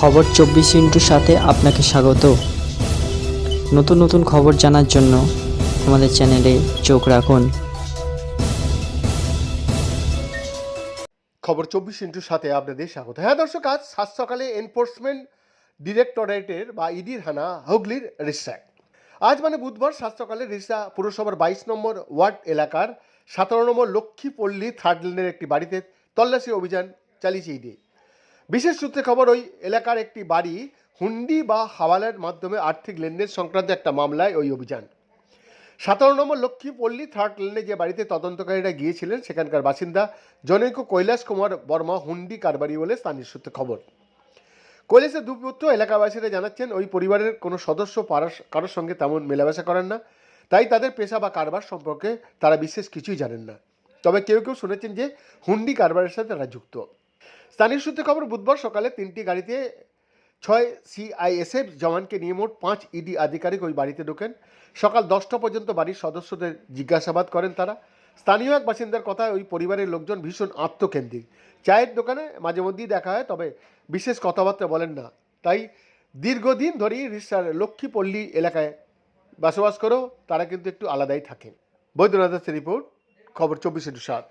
খবর চব্বিশ ইন্টুর সাথে আপনাকে স্বাগত। নতুন নতুন খবর জানার জন্য আমাদের চ্যানেলে চোখ রাখুন। খবর চব্বিশ ইন্টুর সাথে আপনাদের স্বাগত। হ্যাঁ দর্শক, আজ সাত সকালে এনফোর্সমেন্ট ডিরেক্টরেটের বা ইডির হানা হুগলির রিসায় আজ মানে বুধবার সাত সকালে রিসা পুরসভার বাইশ নম্বর ওয়ার্ড এলাকার সতেরো নম্বর লক্ষ্মীপল্লী থার্ড লেনের একটি বাড়িতে তল্লাশি অভিযান চালিয়েছে ইডি। বিশেষ সূত্রে খবর, ওই এলাকার একটি বাড়ি হুন্ডি বা হাওয়ালার মাধ্যমে আর্থিক লেনদেন সংক্রান্ত একটা মামলায় ওই অভিযান। সতেরো নম্বর লক্ষ্মীপল্লী থার্ড লেনে যে বাড়িতে তদন্তকারীরা গিয়েছিলেন, সেখানকার বাসিন্দা জনৈক কৈলাস কুমার বর্মা হুন্ডি কারবারি বলে স্থানীয় সূত্রে খবর। কৈলাসের দুপুত্র এলাকাবাসীরা জানাচ্ছেন, ওই পরিবারের কোনো সদস্য পারাস- কারোর সঙ্গে তেমন মেলামেশা করেন না। তাই তাদের পেশা বা কারবার সম্পর্কে তারা বিশেষ কিছুই জানেন না। তবে কেউ কেউ শুনেছেন যে হুন্ডি কারবারের সাথে তারা যুক্ত। স্থানীয় সূত্রে খবর, বুধবার সকালে তিনটি গাড়িতে ছয় সিআইএসএফ জওয়ানকে নিয়ে মোট পাঁচ ইডি আধিকারিক ওই বাড়িতে ঢোকেন। সকাল দশটা পর্যন্ত বাড়ির সদস্যদের জিজ্ঞাসাবাদ করেন তারা। স্থানীয় এক বাসিন্দার কথায় ওই পরিবারের লোকজন ভীষণ আত্মকেন্দ্রিক। চায়ের দোকানে মাঝে মধ্যেই দেখা হয়, তবে বিশেষ কথাবার্তা বলেন না। তাই দীর্ঘদিন ধরেই রিসার লক্ষ্মীপল্লী এলাকায় বসবাস করেও তারা কিন্তু একটু আলাদাই থাকেন। বৈদ্যনাথ রিপোর্ট, খবর চব্বিশে সাত